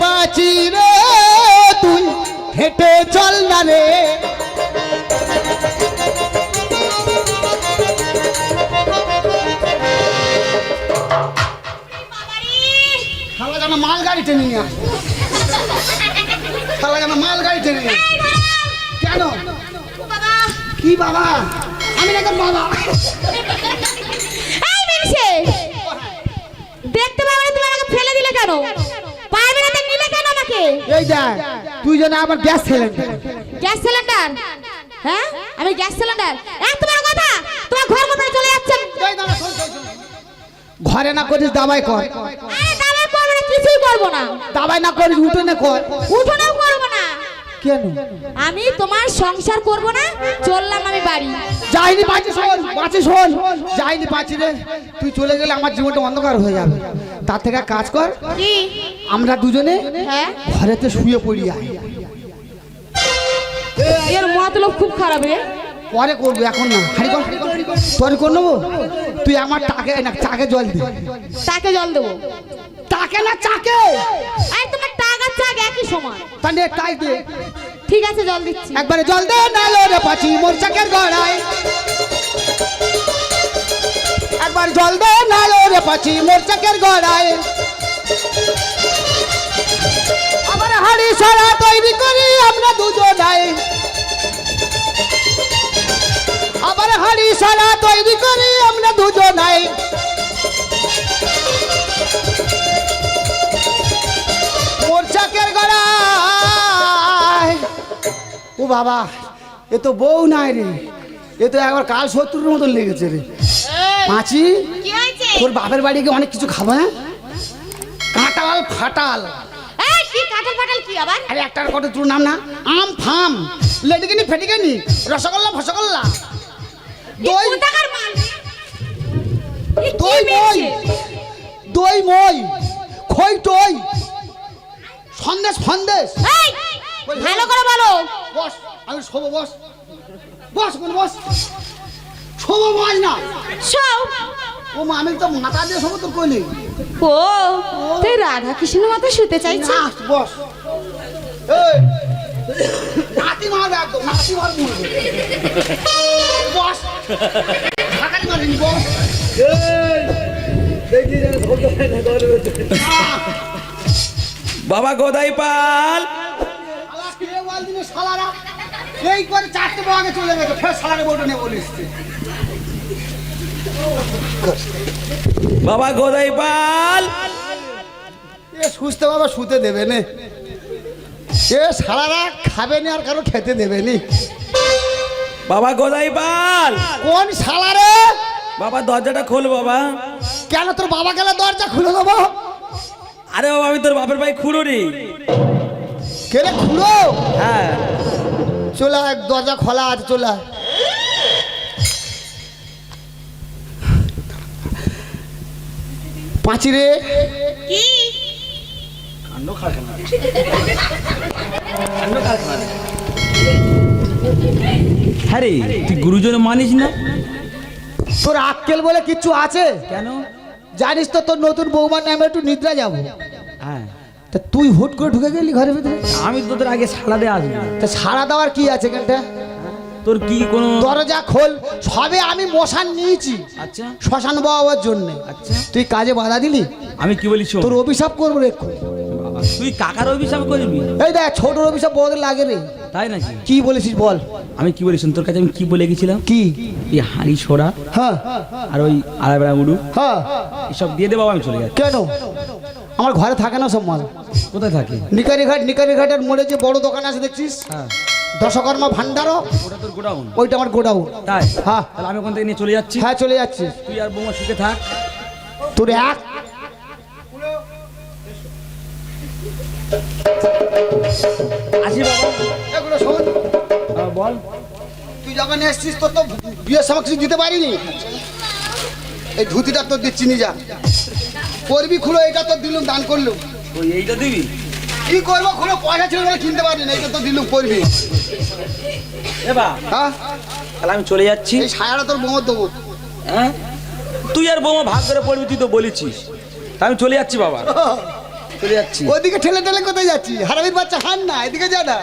পাচি রে তুই হেঁটে চল না রে। খালা যেন মালগাড়ি টেনে নিয়ে আসে খালা যেন মালগাড়ি টেনে নিয়ে কেন? কি বাবা? আমি না বাবা। তুই যেন আবার গ্যাস সিলিন্ডার। Gas cylinder? হ্যাঁ? আমি গ্যাস সিলিন্ডার। এক তোমার কথা! তোমার ঘর কোথায় চলে যাচ্ছে? ঘরে না করিস দাবাই কর। আরে দাবাই করব না কিছুই করব না। দাবাই না করিস উঠোনে কর। উঠোনে কেন? আমি তোমার সংসার করব না চললাম আমি বাড়ি। যাইনি পাচ্ছি শোন পাচ্ছি শোন যাইনি পাচ্ছি রে। তুই চলে গেলে আমার জীবনটা অন্ধকার হয়ে যাবে। তার থেকে কাজ কর। কি? আমরা দুজনে হ্যাঁ? ঘরেতে শুয়ে পড়ি আয় এর মতলব খুব খারাপ রে। পরে করব এখন না। হারি কর পরে করে নেব? তুই আমার টাকে না চাকে জল দে। টাকে জল দেবো। টাকে না চাকে? আরে তোমার টাকা চাক একই সমান তাহলে তাই দে। ঠিক আছে জল দিচ্ছি। একবারে জল দে নালো রে পাচি মোর চাকের গড়ায়। একবার জল দে নালো রে পাচি মোর চাকের গড়ায়। আবার হাড়ি সারা তৈরি করি আমরা দুজনাই। আবার হাড়ি সারা তৈরি করি আমরা দুজনাই। বাবা এ তো বউ নাই রে। এ তো একবার কাল শত্রুর মতন লেগেছে রে। মাছি তোর বাপের বাড়ি গিয়ে অনেক কিছু খাব হ্যাঁ? কাঁটাল ফাটাল। আরে একটার কত তোর নাম না? আম ফাম। লেডিকেনি ফেটিকেনি রসগোল্লা ফসগোল্লা। দই মই। দই মই। খই টই। সন্দেশ ফন্দেশ। এই ভালো করে বলো। বস। আমি শোবো বস। বস কোন বস। শোবো বস না। সব ও মা আমি তো মাথা দিয়ে শোবো তোর কইলে ও তুই রাধা কৃষ্ণের মতো শুতে চাইছিস? না বস। এই নাতি মারবে একদম নাতি মারবে বস। মারিনি বস। বাবা গোদাই পাল শালারা। এই করে চারটে বাগে চলে গেছে ফের শালারে বলতে নেই বলিস বাবা গোদাই পাল। এ সুস্থ বাবা শুতে দেবে নে। এ শালারা খাবে নি আর কারও খেতে দেবে নি। বাবা গোদাই পাল। কোন শালারে বাবা দরজাটা খোল বাবা। কেন তোর বাবা গেলে দরজা খুলে দেবো? আরে বাবা আমি তোর বাপের ভাই খুঁড়ি কেলে খুলো? হ্যাঁ। চলে আয়, দরজা খোলা আছে চলে আয়। পাঁচি রে। কি? হ্যাঁ রে তুই গুরুজন মানিস না? তোর আক্কেল বলে কিচ্ছু আছে? কেন? জানিস তো তোর নতুন বৌমার নামে একটু নিদ্রা যাব। হ্যাঁ। তা তুই হুট করে ঢুকে গেলি ঘরের ভিতরে? আমি তোদের আগে সালাদে আসব। তা সারা দেওয়ার কি আছে এখানটা? তোর কি কোনো দরজা খোল। সবে আমি মশান নিয়েছি। আচ্ছা। শ্মশান বাবার জন্য। আচ্ছা। তুই কাজে বাধা দিলি? আমি কি বলি শোন। তোর অভিশাপ করব রে এক্ষুনি। বাবা, তুই কাকার অভিশাপ করবি? এই দেখ ছোট অভিশাপ বড় লাগে রে। তাই নাকি? কি বলেছিস বল? আমি কি বলি শোন তোর কাছে আমি কি বলে গেছিলাম? কি? এই হাঁড়ি ছোড়া হ্যাঁ। আর ওই আড়াবেড়া উড়ু হ্যাঁ। এসব দিয়ে দেবো আমি চলে যাচ্ছি। কেন? আমার ঘরে থাকে না সব মাল। কোথায় থাকে? নিকারি ঘাট নিকারি ঘাটের মোড়ে যে বড় দোকান আছে দেখছিস? হ্যাঁ। দশকর্মা ভান্ডারও ওটা তোর গোডাউন? ওইটা আমার গোডাউন। তাই? হ্যাঁ। তাহলে আমি ওখান থেকে নিয়ে চলে যাচ্ছি। হ্যাঁ চলে যাচ্ছিস তুই আর বৌমা সুখে থাক। তোর এক আসি বাবা। এগুলো শোন। হ্যাঁ, বল। তুই যখন এসছিস তোর তো বিয়ের কিছু দিতে পারিনি? এই ধুতিটা তোর দিচ্ছি নি যা। করবি খুলো এটা তো দিলুম দান করলুম। ওই এইটা দিবি? কি করব খুলো পয়সা ছিল বলে কিনতে পারি না এটা তো দিলুম করবি। এবা হ্যাঁ? তাহলে আমি চলে যাচ্ছি। এই তোর বোমর দেবো। হ্যাঁ? তুই আর বোমা ভাগ করে পড়বি তুই তো বলেছিস। তা আমি চলে যাচ্ছি বাবা। চলে যাচ্ছি। ওদিকে ঠেলে ঠেলে কোথায় যাচ্ছি? হারামির বাচ্চা হান না এদিকে যা না।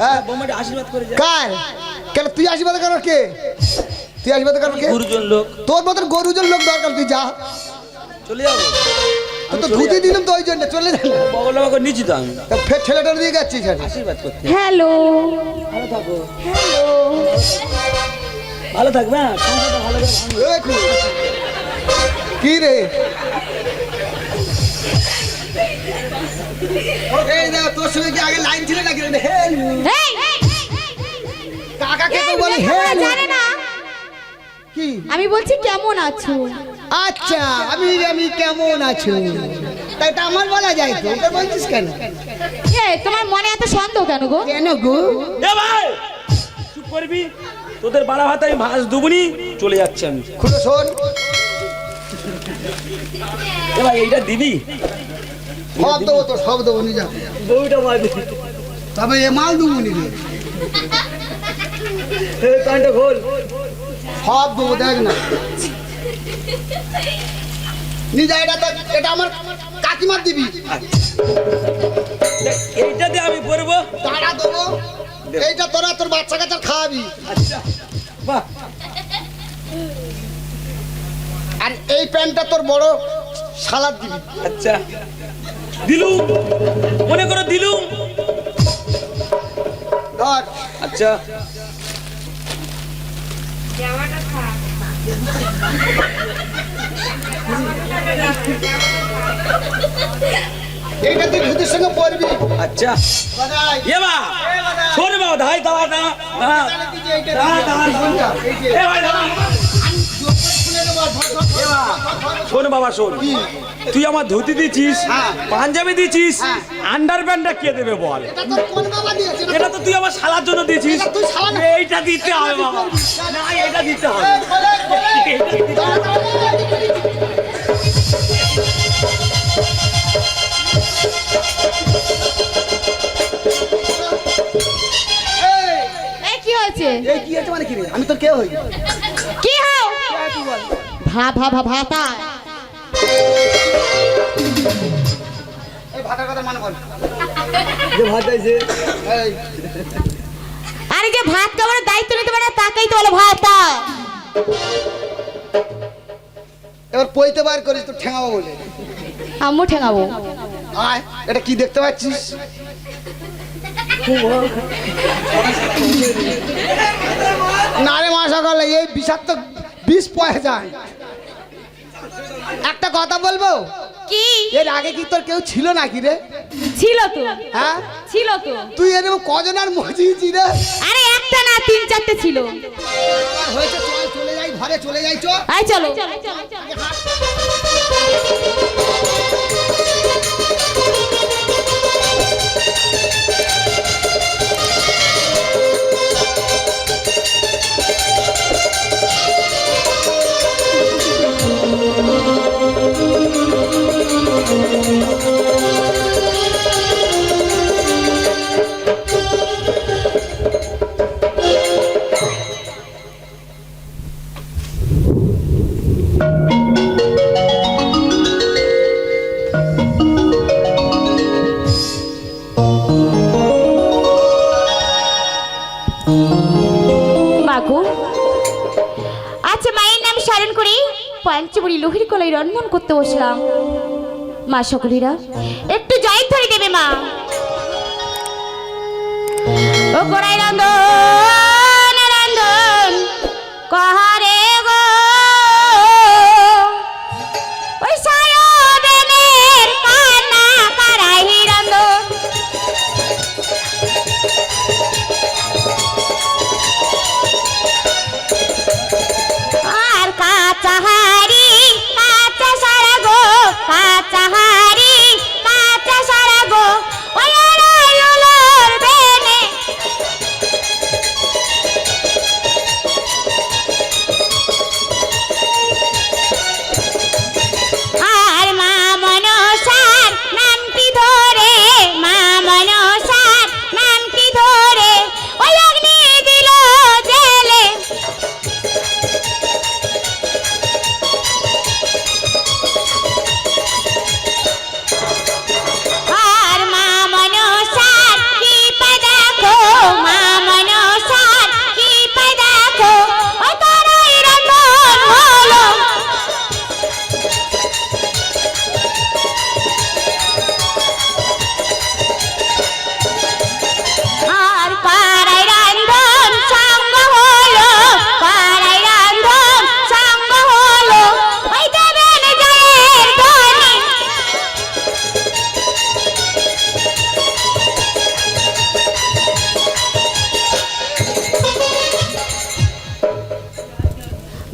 হ্যাঁ? বৌমাটি আশীর্বাদ করে যা। কার? কেন তুই আশীর্বাদ করার কে? তুই আশীর্বাদ করার কে? গুরুজন লোক। তোর মতন গরুজন লোক দরকার তুই যা। চলে যাব। তো ধুতি দিলাম তো ওই জন্য চলে। বগল তো আমি তা ফের দিয়ে যাচ্ছিস এখানে। আশীর্বাদ করতে। হ্যালো। ভালো থাকো। হ্যালো। ভালো থাকবে হ্যাঁ ভালো। কি? রে? এই তোর সঙ্গে কি আগে লাইন ছিল নাকি রে? হে এই কাকাকে তো এই, বলে লেখাপড়া হে জানে না। কি? আমি বলছি কেমন আছো? আচ্ছা আমি আমি কেমন আছো? তাই এটা আমার বলা যায় তো এটা বলছিস কেন? এ তোমার মনে এত সন্দেহ কেন গো? কেন গো? এ ভাই! চুপ করবি? তোদের বাড়া ভাত আমি ভাস দুবনি চলে যাচ্ছি আমি। খুলে শোন। এ ভাই এইটা দিবি? সব দেবো তো সব দেবো নিজা বউটা মারবি তবে এ মাল দেবো নি রে। এই প্যান্টটা খোল। সব দেবো দেখ না। নিজা এটা তো এটা আমার কাকিমার দিবি। এইটা দিয়ে আমি পরবো টাকা দেবো। এইটা তোরা তোর বাচ্চা কাচ্চা খাওয়াবি। আচ্ছা বাহ। আর এই প্যান্টটা তোর বড় সালাদ দিবি। আচ্ছা। দিলু মনে করো দিলু। ধর। আচ্ছা। এইটা তুই ভূতের সঙ্গে পড়বি আচ্ছা। এ বা শোন বাবা ধাই দাঁড়া দাঁড়া দাঁড়া এইটা দাঁড়া, দাঁড়া, দাঁড়া। এই যে। শোন বাবা শোন। তুই আমার ধুতি দিছিস হ্যাঁ। পাঞ্জাবি দিছিস হ্যাঁ। আন্ডার প্যান্টটা কে দেবে বল? এটা তো তুই আমার শালার জন্য দিছিস এটা তুই শালা না। এইটা দিতে হবে বাবা। না। এটা দিতে হবে। কি হয়েছে? কি আছে মানে কি আমি তোর কে হই? কি হও ভা ভা ভা ভাতা মানে আরে যে ভাত খাবার দায়িত্ব নিতে পারে না, তাকেই তো বলে ভাতা এবার পইতে বার করিস তো ঠেঙাবো বলে। আম্মু ঠেঙাবো। আয় এটা কি দেখতে পাচ্ছিস? না রে সকালে এই বিষাক্ত বিষ পয়ে যায়। একটা কথা বলব? কি? এর আগে কি তোর কেউ ছিল নাকি রে? ছিল তো। হ্যাঁ? ছিল তো। তুই এরকম কজন আর মজিয়েছি রে? আরে একটা না তিন চারটে ছিল। হয়েছে চল চলে যাই ঘরে চলে যাই চল। আয় চলো। আচ্ছা পঞ্চবড়ি লোহির কলাই রন্ধন করতে বসলাম। মা সকলিরা। একটু জয় ধরে দেবে মা। ও গোড়াই রান্ধন রান্ধন কহারে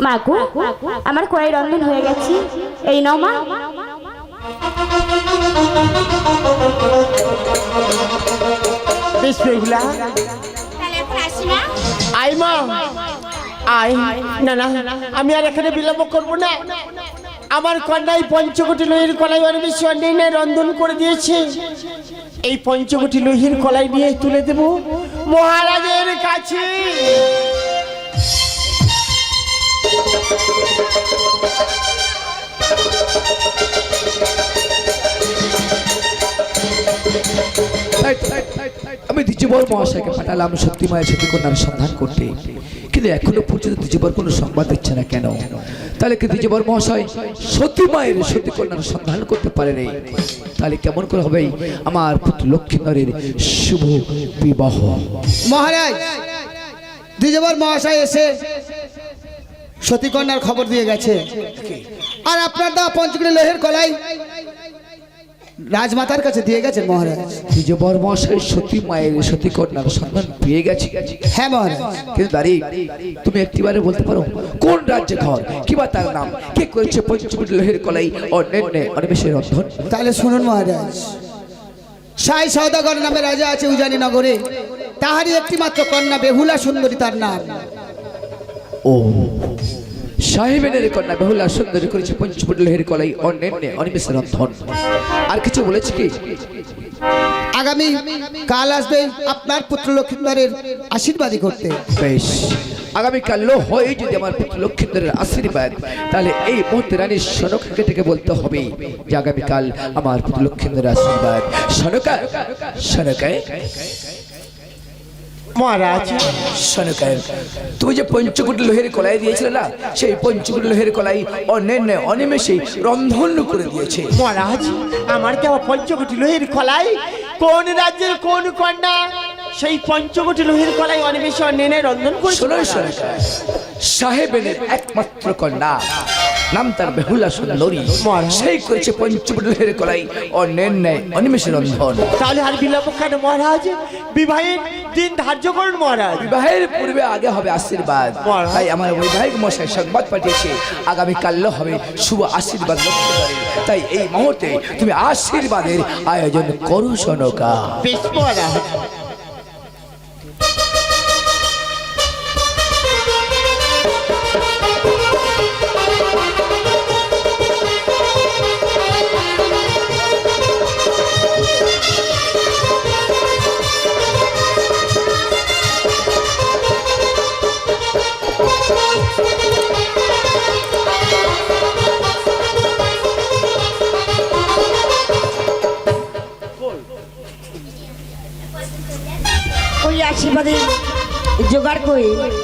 মাগো আমার কড়াই রন্ধন হয়ে গেছে। এই নাও মা। বেশ আই মা। আয় না না আমি আর এখানে বিলম্ব করব না। আমার কন্যাই পঞ্চকোটি লোহের কলাই অনেক বেশি অন্যায় রন্ধন করে দিয়েছে। এই পঞ্চকোটি লোহের কলাই নিয়ে তুলে দেব মহারাজের কাছে। আমি দ্বিজবর মহাশয়কে পাঠালাম, সত্যি মায়ের সত্যি কন্যার সন্ধান করতে। কিন্তু এখনও পর্যন্ত দ্বিজবর কোনো সংবাদ দিচ্ছে না কেন? তাহলে কি দ্বিজবর মহাশয় সত্যি মায়ের সত্যি কন্যার সন্ধান করতে পারে নাই? তাহলে কেমন করে হবে আমার পুত্র লক্ষ্মীধরের শুভ বিবাহ? মহারাজ, দ্বিজবর মহাশয় এসে সতীকন্যার খবর দিয়ে গেছে। আর আপনার দা পঞ্চকুড়ি লোহের কলাই রাজমাতার কাছে দিয়ে গেছেন মহারাজ। দ্বিজবর মহাশয় সত্যি মায়ের সত্যি কন্যার সন্ধান পেয়ে গেছে। হ্যাঁ মহারাজ। কিন্তু দাঁড়ি তুমি একটিবারে বলতে পারো কোন রাজ্যে ঘর? কিবা তার নাম? কে করেছে পঞ্চকুটি লোহের কলাই? অন্যান্য অনিমেষের রন্ধন তাহলে শুনুন মহারাজ। সাই সৌদাগর নামে রাজা আছে উজানি নগরে। তাহারই একটি মাত্র কন্যা বেহুলা সুন্দরী তার নাম। ও সাহেবেনের কন্যা বেহুলা সুন্দরী করেছে পঞ্চপুট লোহের কলাই অন্যান্য অনিমেষের রন্ধন। আর কিছু বলেছে কি? আগামী কাল আসবে আপনার পুত্র লক্ষ্মীন্দরের আশীর্বাদী করতে। বেশ। আগামীকাল লো হয় যদি আমার পুত্র লক্ষ্মীন্দরের আশীর্বাদ তাহলে এই মুহূর্তে রানী সনকাকে থেকে বলতে হবে যে আগামীকাল আমার পুত্র লক্ষ্মীন্দরের আশীর্বাদ। সনকা সনকায়? মহারাজ। সনকায় তুমি যে পঞ্চকুটি লোহের কলাই দিয়েছিলে না সেই পঞ্চকুটি লোহের কলাই অন্যান্য অনিমেষে রন্ধন করে দিয়েছে। মহারাজ আমার দেওয়া পঞ্চকোটি লোহের কলাই কোন রাজ্যের কোন কন্যা? সেই পঞ্চকোটি লোহের কলাই অনিমেষে অন্যায় রন্ধন করে শোনো সরকার সাহেবের একমাত্র কন্যা। নাম তার বেহুলা সুন্দরী মহারাজ। সেই করেছে পঞ্চবটের কলাই অন্যান্য অনিমেষ রন্ধন তাহলে আর বিলম্ব কেন মহারাজ? বিবাহের দিন ধার্য করুন মহারাজ। বিবাহের পূর্বে আগে হবে আশীর্বাদ। তাই আমার বৈবাহিক মশাই সংবাদ পাঠিয়েছে আগামী কাল্য হবে শুভ আশীর্বাদ লক্ষ্য করে। তাই এই মুহূর্তে তুমি আশীর্বাদের আয়োজন করো সনকা। বেশ মহারাজ। হয়ে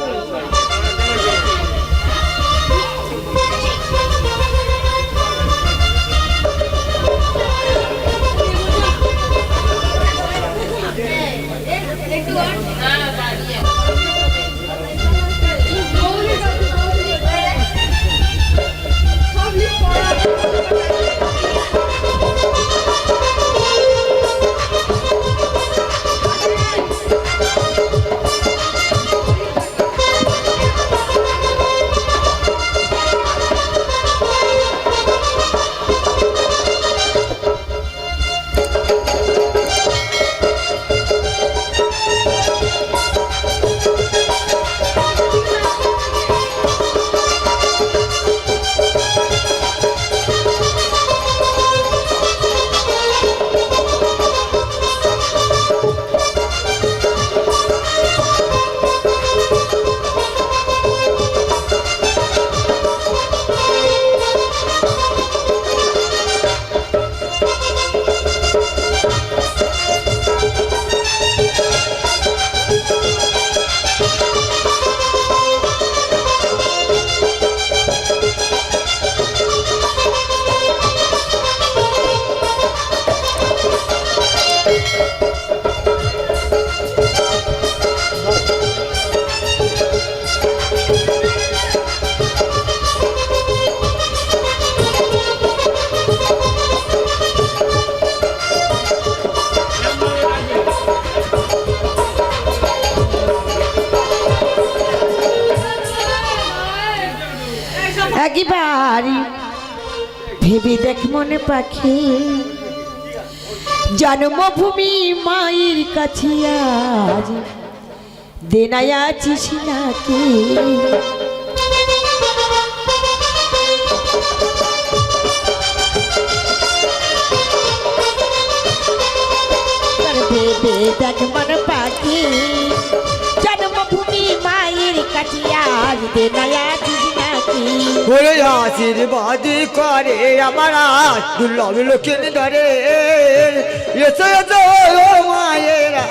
ভেবে দেখ মনে পাখি। জন্মভূমি মায়ের কাছে আজ। দেনায় আছিস নাকি? দেখ মন পাখি। জন্মভূমি মায়ের কাছে আজ দেনায় ওরে আশীর্বাদ করে আমার দুর্লভ লোকের ধরে এসো মায়েরা,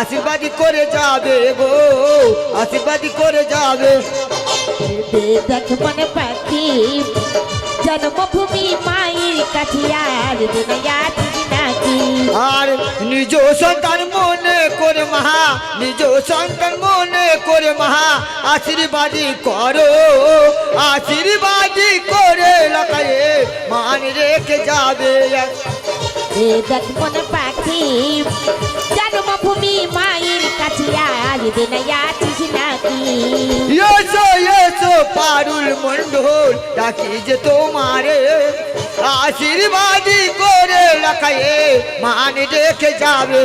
আশীর্বাদ করে যাবে গো, আশীর্বাদ করে যাবে। মন পাখি, জন্মভূমি মায়ের কাছে আজ দেনায় আর নিজ সন্তান মনে করে মহা নিজ সন্তান মনে করে মহা আশীর্বাদ করো আশীর্বাদ করে লাগায়ে মান রেখে যাবে। পাখি জন্মভূমি মায়ের কাছে আজ আছিস নাকি? এসো এসো পারুল মন্ডল ডাকি যে তোমারে। আশীর্বাদ করে রাখায় মান দেখে যাবে